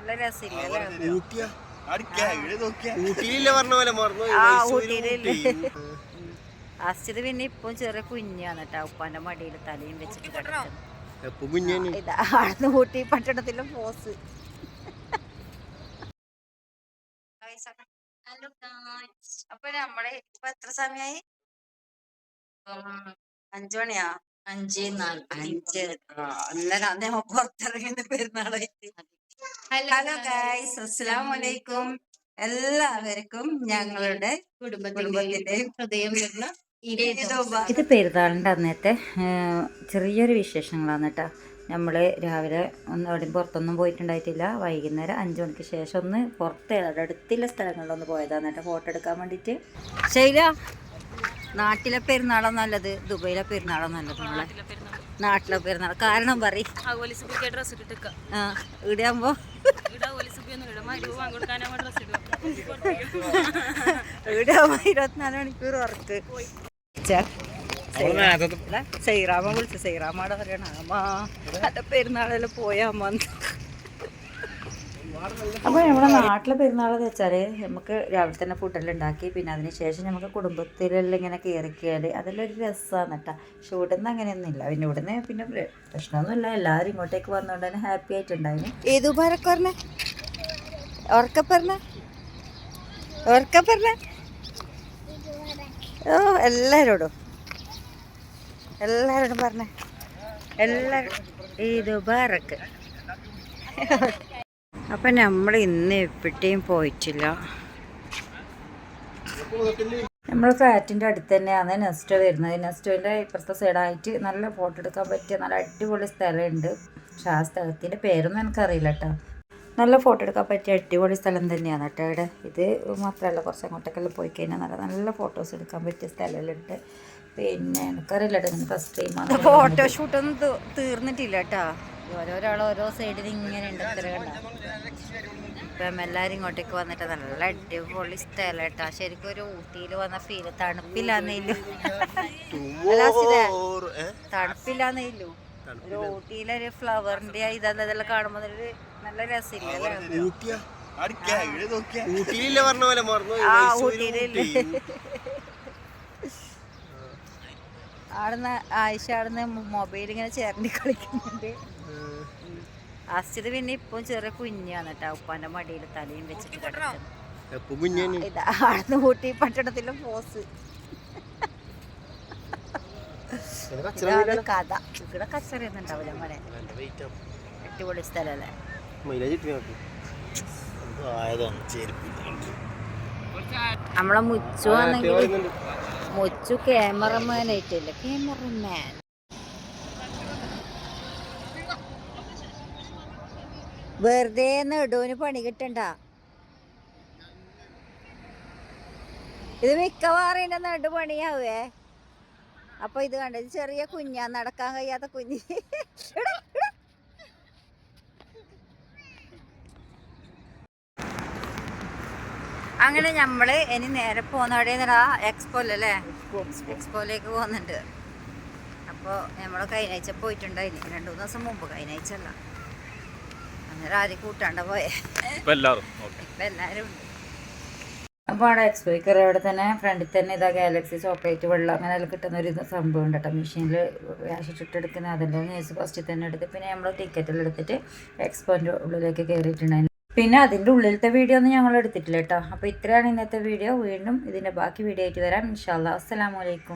നല്ല രസമില്ല ഊട്ടിയാ? ഊട്ടിയില്ല പറഞ്ഞ പോലെ മറന്നു പിന്നെ ഇപ്പം ചെറിയ കുഞ്ഞാണ് കേട്ടോ ഉപ്പാന്റെ മടിയിൽ തലയും വെച്ചിട്ട് ആടുന്ന് ഊട്ടി പട്ടണത്തിലും പോസ് അപ്പൊ നമ്മളെ ഇപ്പൊ എത്ര സമയായി? അഞ്ചു മണിയാ? അഞ്ച്. നാല് അഞ്ച് അല്ല പുറത്തിറങ്ങി പെരുന്നാളായിട്ട്. ഹലോ ഗൈസ് അസ്സലാം വലൈക്കും എല്ലാവർക്കും ഞങ്ങളുടെ കുടുംബത്തിന്റെയും ഹൃദയം വരുന്ന ഇത് പെരുന്നാളിന്റെ അന്നത്തെ ചെറിയൊരു വിശേഷങ്ങളാണ് കേട്ടോ നമ്മൾ രാവിലെ ഒന്ന് എവിടെയും പുറത്തൊന്നും പോയിട്ടുണ്ടായിട്ടില്ല. വൈകുന്നേരം അഞ്ച് മണിക്ക് ശേഷം ഒന്ന് പുറത്ത് അവിടെ അടുത്തുള്ള സ്ഥലങ്ങളിലൊന്ന് പോയതാണ് കേട്ടോ ഫോട്ടോ എടുക്കാൻ വേണ്ടിയിട്ട് ശൈല നാട്ടിലെ പെരുന്നാളോ നല്ലത് ദുബൈയിലെ പെരുന്നാളോ നല്ലത് നമ്മളെ നാട്ടിലെ പെരുന്നാൾ കാരണം പറയും. ആഗോലി സുബിക്ക് ഡ്രസ് ഇട്ടിട്ട് ആ ഇവിടെയാകുമ്പോൾ ഇവിടെ ആഗോലി സുബി ഒന്നും ഇടും. മരുവ് വാങ്ങിക്കൊടുക്കാനാ ഡ്രസ് ഇടും. ഇവിടെയാകുമ്പോൾ ഇരുപത്തിനാല് മണിക്കൂർ ഉറക്ക് സൈറാമ വിളിച്ചു സൈറാമാടെ പറയണ അമ്മ പെരുന്നാളെല്ലാം പോയാ അമ്മ അപ്പോൾ നമ്മുടെ നാട്ടിലെ പെരുന്നാൾ എന്ന് നമുക്ക് രാവിലെ തന്നെ ഫുഡെല്ലാം ഉണ്ടാക്കി പിന്നെ അതിനുശേഷം നമുക്ക് കുടുംബത്തിലെല്ലാം ഇങ്ങനെ കയറിക്കിയാൽ അതെല്ലാം ഒരു രസമാണ് കേട്ടോ പക്ഷെ ഇവിടുന്ന് അങ്ങനെയൊന്നുമില്ല. പിന്നെ ഇവിടുന്ന് പിന്നെ പ്രശ്നമൊന്നുമില്ല. എല്ലാവരും ഇങ്ങോട്ടേക്ക് വന്നുകൊണ്ട് തന്നെ ഹാപ്പി ആയിട്ടുണ്ടായിരുന്നു ഏതു പറഞ്ഞേ ഓർക്ക പറഞ്ഞേ ഓർക്ക ഓ എല്ലാവരോടും എല്ലാവരോടും പറഞ്ഞേ. എല്ലാവരും ഇത് ബാറക്ക് അപ്പം നമ്മൾ ഇന്ന് എവിടെയും പോയിട്ടില്ല. നമ്മൾ ഫ്ലാറ്റിന്റെ അടുത്ത് തന്നെയാണ് നെസ്റ്റോ വരുന്നത്. നെസ്റ്റോന്റെ ഇപ്പുറത്തെ സൈഡായിട്ട് നല്ല ഫോട്ടോ എടുക്കാൻ പറ്റിയ നല്ല അടിപൊളി സ്ഥലമുണ്ട്. പക്ഷെ ആ സ്ഥലത്തിന്റെ പേരൊന്നും എനിക്കറിയില്ല കേട്ടോ. നല്ല ഫോട്ടോ എടുക്കാൻ പറ്റിയ അടിപൊളി സ്ഥലം തന്നെയാണ് കേട്ടോ ഇവിടെ. ഇത് മാത്രമല്ല കുറച്ച് അങ്ങോട്ടേക്കെല്ലാം പോയി കഴിഞ്ഞാൽ നല്ല നല്ല ഫോട്ടോസ് എടുക്കാൻ പറ്റിയ സ്ഥലമുണ്ട് പിന്നെ എനിക്കറിയില്ല കേട്ടോ ഫസ്റ്റ് ടൈമാണ് ഫോട്ടോ ഷൂട്ടൊന്നും തീർന്നിട്ടില്ല കേട്ടോ. ഓരോരാൾ ഓരോ സൈഡിൽ ഇങ്ങനെ ഉണ്ട്. ഇത്ര കണ്ട? ഇപ്പം എല്ലാവരും ഇങ്ങോട്ടേക്ക് വന്നിട്ട് നല്ല അടിപൊളി സ്ഥലം കേട്ടോ. ശരിക്കും ഒരു ഊട്ടിയിൽ വന്ന ഫീൽ തണുപ്പില്ലാന്നേലു? തണുപ്പില്ലാന്നേലു ഒരു ഊട്ടിയിലെ ഒരു ഫ്ലവറിന്റെ ഇതെല്ലാം കാണുമ്പോൾ നല്ല രസമില്ല പറഞ്ഞ പോലെ മറന്നു ആ ഊട്ടിയിലില്ല. ഊട്ടിയിലില്ലേ ആടുന്ന് ആയിഷ ആടുന്ന് മൊബൈൽ ഇങ്ങനെ ചേർന്നി കളിക്കുന്നുണ്ട്. അസ്റ്റിത് പിന്നെ ഇപ്പം ചെറിയ കുഞ്ഞാണ് കേട്ടോ ഉപ്പാന്റെ മടിയിൽ തലയും വെച്ചിട്ട് കൂട്ടി ഇതാ ആടുന്ന് ഊട്ടി പട്ടണത്തിലെ പോസ് കഥ. ഇവിടെ കച്ചറിയൊന്നും ഉണ്ടാവില്ല മോനെ. അടിപൊളി കിട്ടി ചെരുപ്പില്ല നമ്മളെ മുച്ചു ആണെങ്കിൽ മുച്ചു ക്യാമറമാൻ ആയിട്ടില്ല? ക്യാമറമാൻ വെറുതെ നെടുവിന് പണി കിട്ടണ്ട. ഇത് മിക്കവാറും ഇതിന്റെ നെടു പണിയാവേ അപ്പൊ ഇത് കണ്ടത് ചെറിയ കുഞ്ഞാ നടക്കാൻ കഴിയാത്ത കുഞ്ഞ്. അങ്ങനെ നമ്മൾ ഇനി നേരെ പോകുന്ന എവിടെയെന്നടാ എക്സ്പോലല്ലേ? എക്സ്പോയിലേക്ക് പോകുന്നുണ്ട്. അപ്പോൾ നമ്മൾ കഴിഞ്ഞാഴ്ച പോയിട്ടുണ്ടായിരുന്നു രണ്ടു മൂന്ന് ദിവസം മുമ്പ് കഴിഞ്ഞാഴ്ച അല്ല അന്നേരം ആരും കൂട്ടാണ്ട പോയേ. ഇപ്പൊ എല്ലാവരും ഇപ്പം എല്ലാവരും ഉണ്ട്. അപ്പോൾ അവിടെ എക്സ്പീക്കർ അവിടെ തന്നെ ഫ്രണ്ടിൽ തന്നെ ഇതാ ഗാലക്സി ചോക്ലേറ്റ് വെള്ളം അങ്ങനെ അതിൽ കിട്ടുന്ന ഒരു സംഭവം ഉണ്ട് കേട്ടോ. മെഷീനിൽ ക്യാഷ് ഇട്ടെടുക്കുന്ന അതെല്ലാം നേഴ്സ് ഫസ്റ്റ് തന്നെ എടുത്ത് പിന്നെ നമ്മൾ ടിക്കറ്റിൽ എടുത്തിട്ട് എക്സ്പോന്റെ ഉള്ളിലേക്ക് കയറിയിട്ടുണ്ടായിരുന്നു പിന്നെ അതിന്റെ ഉള്ളിലത്തെ വീഡിയോ ഒന്നും ഞങ്ങൾ എടുത്തിട്ടില്ല കേട്ടോ. അപ്പോൾ ഇത്രയാണ് ഇന്നത്തെ വീഡിയോ വീണ്ടും ഇതിന്റെ ബാക്കി വീഡിയോ ആയിട്ട് വരാം. ഇൻഷാല്ലാ അസ്സലാമലൈക്കും